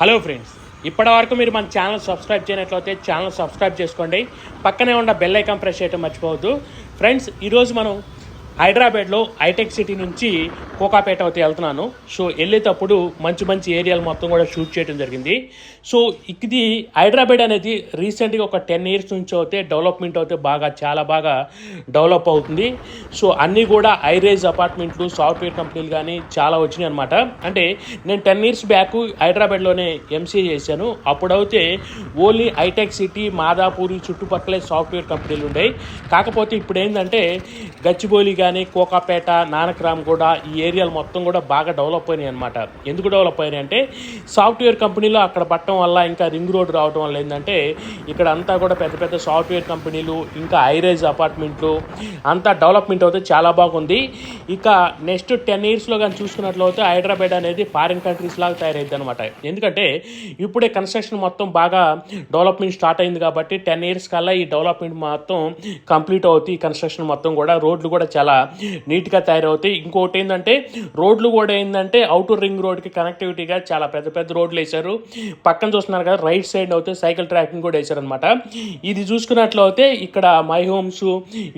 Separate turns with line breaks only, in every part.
Hello friends ఇప్పటి వరకు మీరు మన ఛానల్ సబ్స్క్రైబ్ చేయనట్లయితే ఛానల్ సబ్స్క్రైబ్ చేసుకోండి. పక్కనే ఉన్న బెల్ ఐకాన్ ప్రెస్ చేయడం మర్చిపోవద్దు. ఫ్రెండ్స్ ఈరోజు మనం హైదరాబాద్లో హైటెక్ సిటీ నుంచి కోకాపేట అయితే వెళ్తున్నాను. సో వెళ్ళేటప్పుడు మంచి మంచి ఏరియాలు మొత్తం కూడా షూట్ చేయడం జరిగింది. సో ఇది హైదరాబాద్ అనేది రీసెంట్గా ఒక టెన్ ఇయర్స్ నుంచి అయితే డెవలప్మెంట్ అయితే బాగా చాలా బాగా డెవలప్ అవుతుంది. సో అన్నీ కూడా హైరేజ్ అపార్ట్మెంట్లు సాఫ్ట్వేర్ కంపెనీలు కానీ చాలా వచ్చినాయి అనమాట అంటే నేను టెన్ ఇయర్స్ బ్యాక్ హైదరాబాద్లోనే ఎంసీఏ చేశాను. అప్పుడైతే ఓన్లీ హైటెక్ సిటీ మాదాపూరి చుట్టుపక్కలే సాఫ్ట్వేర్ కంపెనీలు ఉండేవి. కాకపోతే ఇప్పుడు ఏంటంటే గచ్చిబౌలి కానీ కానీ కోకాపేట నానక్రామ్ కూడా ఈ ఏరియాలు మొత్తం కూడా బాగా డెవలప్ అయినాయి అనమాట ఎందుకు డెవలప్ అయినాయి అంటే సాఫ్ట్వేర్ కంపెనీలు అక్కడ పట్టడం వల్ల ఇంకా రింగ్ రోడ్ రావడం వల్ల ఏంటంటే ఇక్కడ అంతా కూడా పెద్ద పెద్ద సాఫ్ట్వేర్ కంపెనీలు ఇంకా హైరైజ్ అపార్ట్మెంట్లు అంతా డెవలప్మెంట్ అయితే చాలా బాగుంది. ఇక నెక్స్ట్ టెన్ ఇయర్స్లో కానీ చూసుకున్నట్లయితే హైదరాబాద్ అనేది ఫారిన్ కంట్రీస్ లాగా తయారైద్ది అనమాట ఎందుకంటే ఇప్పుడే కన్స్ట్రక్షన్ మొత్తం బాగా డెవలప్మెంట్ స్టార్ట్ అయింది కాబట్టి టెన్ ఇయర్స్ కల్లా ఈ డెవలప్మెంట్ మొత్తం కంప్లీట్ అవుతాయి ఈ కన్స్ట్రక్షన్ మొత్తం కూడా రోడ్లు కూడా చాలా నీట్గా తయారవుతాయి. ఇంకోటి ఏంటంటే రోడ్లు కూడా ఏంటంటే అవుటర్ రింగ్ రోడ్కి కనెక్టివిటీగా చాలా పెద్ద పెద్ద రోడ్లు వేశారు. పక్కన చూస్తున్నారు కదా రైట్ సైడ్ అయితే సైకిల్ ట్రాకింగ్ కూడా వేశారనమాట ఇది చూసుకున్నట్లయితే ఇక్కడ మై హోమ్స్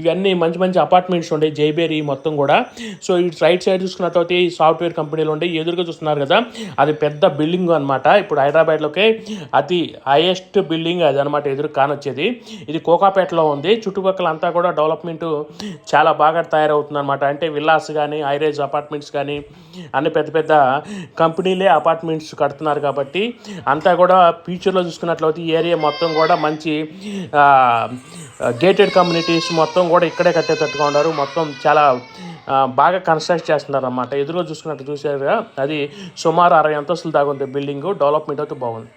ఇవన్నీ మంచి మంచి అపార్ట్మెంట్స్ ఉండే జైబేరి మొత్తం కూడా. సో ఇటు రైట్ సైడ్ చూసుకున్నట్లయితే ఈ సాఫ్ట్వేర్ కంపెనీలు ఉండే ఎదురుగా చూస్తున్నారు కదా అది పెద్ద బిల్డింగ్ అనమాట ఇప్పుడు హైదరాబాద్లోకే అతి హైయెస్ట్ బిల్డింగ్ అది అనమాట ఎదురు కానొచ్చేది. ఇది కోకాపేటలో ఉంది. చుట్టుపక్కల అంతా కూడా డెవలప్మెంట్ చాలా బాగా తయారు తయారవుతుందన్నమాట. అంటే విల్లాస్ కానీ హైరేజ్ అపార్ట్మెంట్స్ కానీ అన్ని పెద్ద పెద్ద కంపెనీలే అపార్ట్మెంట్స్ కడుతున్నారు కాబట్టి అంతా కూడా ఫ్యూచర్లో చూసుకున్నట్లయితే ఈ ఏరియా మొత్తం కూడా మంచి గేటెడ్ కమ్యూనిటీస్ మొత్తం కూడా ఇక్కడే కట్టేటట్టుగా ఉన్నారు. మొత్తం చాలా బాగా కన్స్ట్రక్ట్ చేస్తున్నారు అన్నమాట ఎదురుగా చూసుకున్నట్టు చూసారుగా అది సుమారు అరవై అంతస్తులు దాగుంది బిల్డింగ్. డెవలప్మెంట్ అయితే బాగుంది.